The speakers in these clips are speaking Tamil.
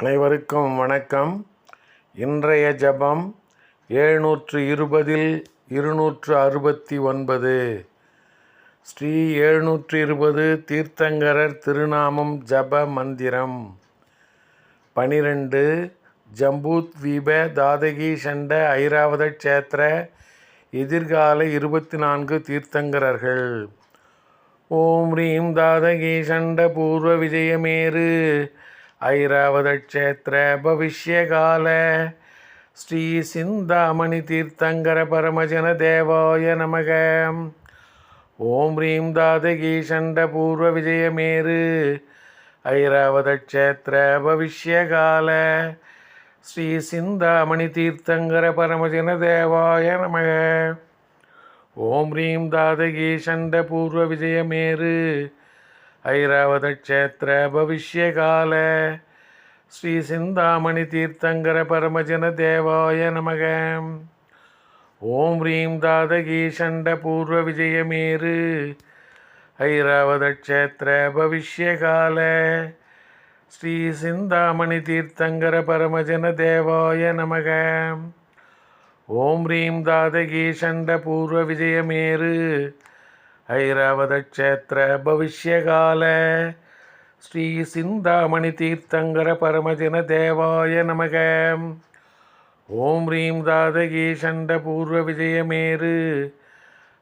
அனைவருக்கும் வணக்கம். இன்றைய ஜெபம் எழுநூற்று இருபதில் இருநூற்று அறுபத்தி ஒன்பது. ஸ்ரீ எழுநூற்று இருபது தீர்த்தங்கரர் திருநாமம் ஜப மந்திரம். பனிரெண்டு ஜம்பூத்வீப தாதகி சண்ட ஐராவத க்ஷேத்திர எதிர்கால இருபத்தி நான்கு தீர்த்தங்கரர்கள். ஓம் ரீம் தாதகி சண்ட பூர்வ விஜயமேரு ஐராவத பவிஷ்யகால. ஸ்ரீ சிந்தாமணி தீர்த்தங்கர பரமஜன தேவாய நமக. ஓம் ஹ்ரீம் தாதகி சண்ட பூர்வ விஜயமேரு ஐராவத பவிஷ்யகால. ஸ்ரீ சிந்தாமணி தீர்த்தங்கர பரமஜன தேவாய நமக. ஓம் ஹ்ரீம் தாதகி சண்ட பூர்வ விஜயமேரு ஐராவத க்ஷேத்திர பவிஷ்யகால ஸ்ரீ சிந்தாமணி தீர்த்தங்கர பரமஜன தேவாய நமக. ஓம் ரீம் தாதகி சண்ட பூர்வ விஜயமேரு ஐராவத க்ஷேத்திர பவிஷ்யகால ஸ்ரீ சிந்தாமணி தீர்த்தங்கர பரமஜன தேவாய நமக. ஓம் ரீம் தாதகி சண்ட பூர்வ விஜயமேரு ஐராவத பவிஷ்யகால. ஸ்ரீ சிந்தாமணி தீர்த்தங்கர பரமஜன தேவாய நமக. ஓம் ரீம் தாதகி சண்ட பூர்வ விஜயமேரு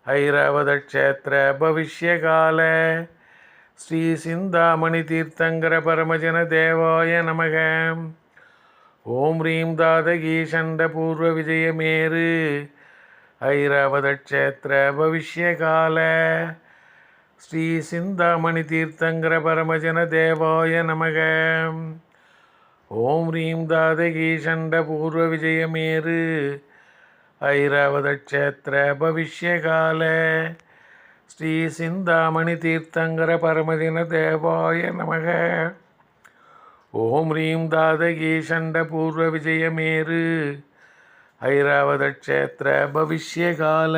ஐராவத பவிஷ்யகால. ஸ்ரீ சிந்தாமணி தீர்த்தங்கர பரமஜன தேவாய நமக. ஓம் ரீம் தாதகி சண்ட பூர்வ விஜயமேரு ஐராவத க்ஷேத்திர பவிஷ்யகால ஸ்ரீ சிந்தாமணி தீர்த்தங்கர பரமஜன தேவாய நமக. ஓம் ரீம் தாதகி சண்ட பூர்வ விஜயமேரு ஐராவத க்ஷேத்திர பவிஷ்யகால ஸ்ரீ சிந்தாமணி தீர்த்தங்கர பரமஜன தேவாய நமக. ஓம் ரீம் தாதகி சண்ட பூர்வ விஜயமேரு ஐராவத க்ஷேத்திர பவிஷ்யகால.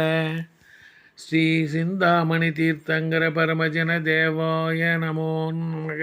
ஸ்ரீ சிந்தாமணி தீர்த்தங்கர பரமஜன தேவாய நமோ நமக.